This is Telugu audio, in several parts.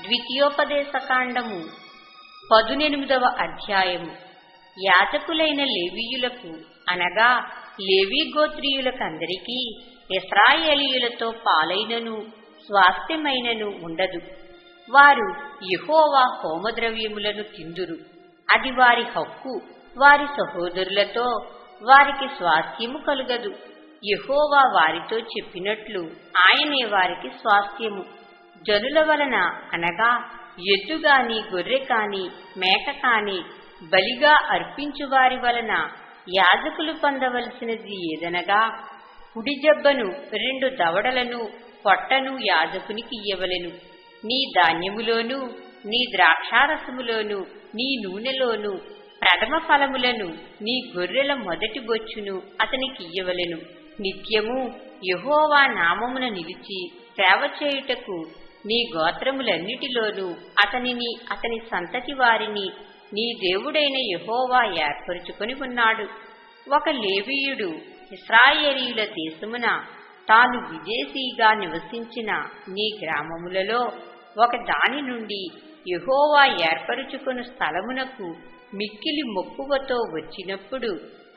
ద్వితీయోపదేశకాండము పదునెనిమిదవ అధ్యాయము. యాజకులైన లేవీయులకు అనగా లేవీ గోత్రీయులకందరికీ ఇస్రాయేలీయులతో పాలైనను స్వాస్థ్యమైనను ఉండదు. వారు యహోవా హోమద్రవ్యములను తిందురు. అది వారి హక్కు వారి సహోదరులతో వారికి స్వాస్థ్యము కలుగదు. యహోవా వారితో చెప్పినట్లు ఆయనే వారికి స్వాస్థ్యము. జనుల వలన అనగా ఎద్దుగాని గొర్రె కాని మేక కాని బలిగా అర్పించు వారి వలన యాజకులు పొందవలసినది ఏదనగా కుడి జబ్బను రెండు దవడలను పొట్టను యాజకునికి ఇయ్యవలెను. నీ ధాన్యములోను నీ ద్రాక్షారసములోను నీ నూనెలోను ప్రథమ ఫలములను నీ గొర్రెల మొదటి బొచ్చును అతనికి ఇయ్యవలెను. నిత్యము యహోవా నామమున నిలిచి సేవ చేయుటకు నీ గోత్రములన్నిటిలోనూ అతనిని అతని సంతతి వారిని నీ దేవుడైన యహోవా ఏర్పరుచుకొని ఉన్నాడు. ఒక లేవీయుడు ఇస్రాయేలీయుల దేశమున తాను విదేశీగా నివసించిన నీ గ్రామములలో ఒక దాని నుండి యహోవా ఏర్పరుచుకుని స్థలమునకు మిక్కిలి మొక్కువతో వచ్చినప్పుడు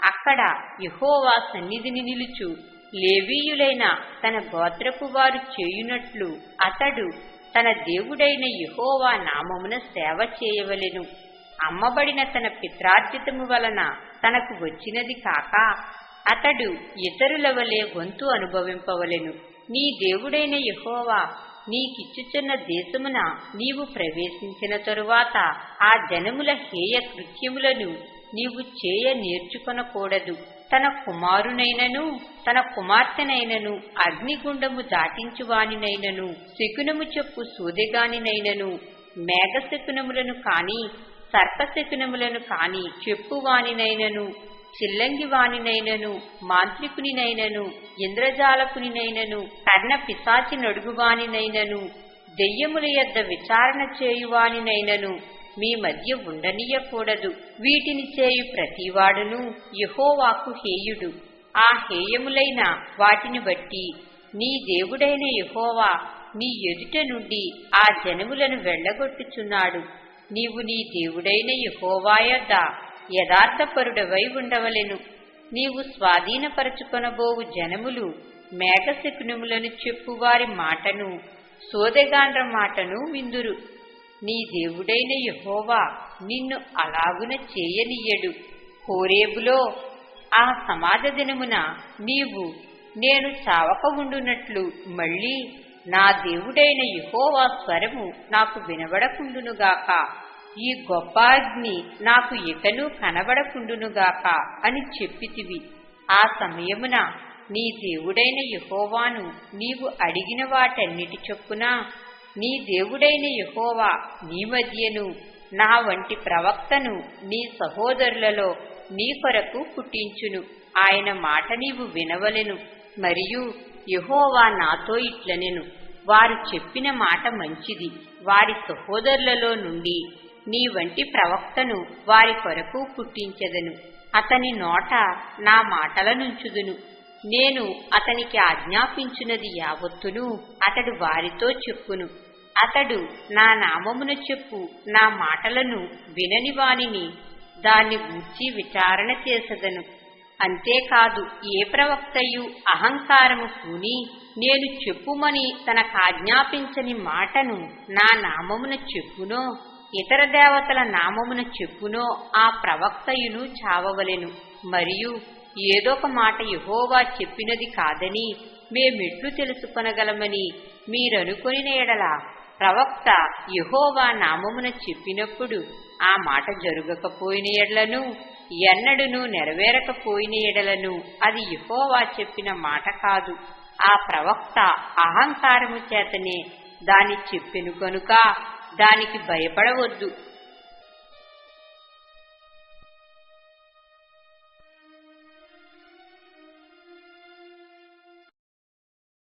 అక్కడ యహోవా సన్నిధిని నిలుచు లేవీయులైన తన గోత్రపు వారు చేయునట్లు అతడు తన దేవుడైన యహోవా నామమున సేవ చేయవలెను. అమ్మబడిన తన పిత్రార్జితము వలన తనకు వచ్చినది కాక అతడు ఇతరుల వలె వంతు అనుభవింపవలెను. నీ దేవుడైన యహోవా నీకిచ్చుచున్న దేశమున నీవు ప్రవేశించిన తరువాత ఆ జనముల హేయ కృత్యములను నీవు చేయ నేర్చుకొనకూడదు. తన కుమారునైనను తన కుమార్తెనైనను అగ్నిగుండము దాటించువానినైనను శకునము చెప్పు సూదెగానినైనను మేఘశకునములను కాని సర్పశకునములను కాని చెప్పువానినైనను చిల్లంగివానినైనను మాంత్రికునినైనను ఇంద్రజాలకునినైనను కర్ణ పిశాచి నడుగువానినైనను దెయ్యముల యొద్ద విచారణ చేయువానినైనను మీ మధ్య ఉండనీయకూడదు. వీటిని చేయు ప్రతివాడును యహోవాకు హేయుడు. ఆ హేయములైన వాటిని బట్టి నీ దేవుడైన యహోవా నీ ఎదుట నుండి ఆ జనములను వెళ్ళగొట్టుచున్నాడు. నీవు నీ దేవుడైన యహోవా యొద్ద యథార్థపరుడవై ఉండవలెను. నీవు స్వాధీనపరచుకొనబోవు జనములు మేఘశకునములను చెప్పువారి మాటను సోదెగాండ్ర మాటను విందురు. నీ దేవుడైన యహోవా నిన్ను అలాగున చేయనీయడు హోరేబులో ఆ సమాజ దినమున నీవు నేను చావక ఉండునట్లు మళ్ళీ నా దేవుడైన యహోవా స్వరము నాకు వినబడకుండునుగాక. ఈ గొప్ప అగ్ని నాకు ఇకను కనబడకుండునుగాక అని చెప్పితివి. ఆ సమయమున నీ దేవుడైన యహోవాను నీవు అడిగిన వాటన్నిటి చొప్పున నీ దేవుడైన యహోవా నీ మధ్యను నా వంటి ప్రవక్తను నీ సహోదరులలో నీ కొరకు పుట్టించును. ఆయన మాట నీవు వినవలెను మరియు యహోవా నాతో ఇట్లనెను. వారు చెప్పిన మాట మంచిది. వారి సహోదరులలో నుండి నీ వంటి ప్రవక్తను వారి కొరకు పుట్టించెదను. అతని నోట నా మాటలనుంచుదును నేను అతనికి ఆజ్ఞాపించినది యావత్తును అతడు వారితో చెప్పును. అతడు నా నామమున చెప్పు నా మాటలను వినని వానిని దాన్ని గూర్చి విచారణ చేసదను. అంతేకాదు ఏ ప్రవక్తయు అహంకారము కూని నేను చెప్పుమని తనకాజ్ఞాపించని మాటను నా నామమున చెప్పునో ఇతర దేవతల నామమున చెప్పునో ఆ ప్రవక్తయును చావవలెను. మరియు ఏదొక మాట యహోవా చెప్పినది కాదని మేమెట్లు తెలుసుకొనగలమని మీరనుకొనిన ఎడల ప్రవక్త యహోవా నామమున చెప్పినప్పుడు ఆ మాట జరుగకపోయిన ఎడలను ఎన్నడును నెరవేరకపోయిన ఎడలను అది యహోవా చెప్పిన మాట కాదు. ఆ ప్రవక్త అహంకారము చేతనే దాని చెప్పెను కనుక దానికి భయపడవద్దు.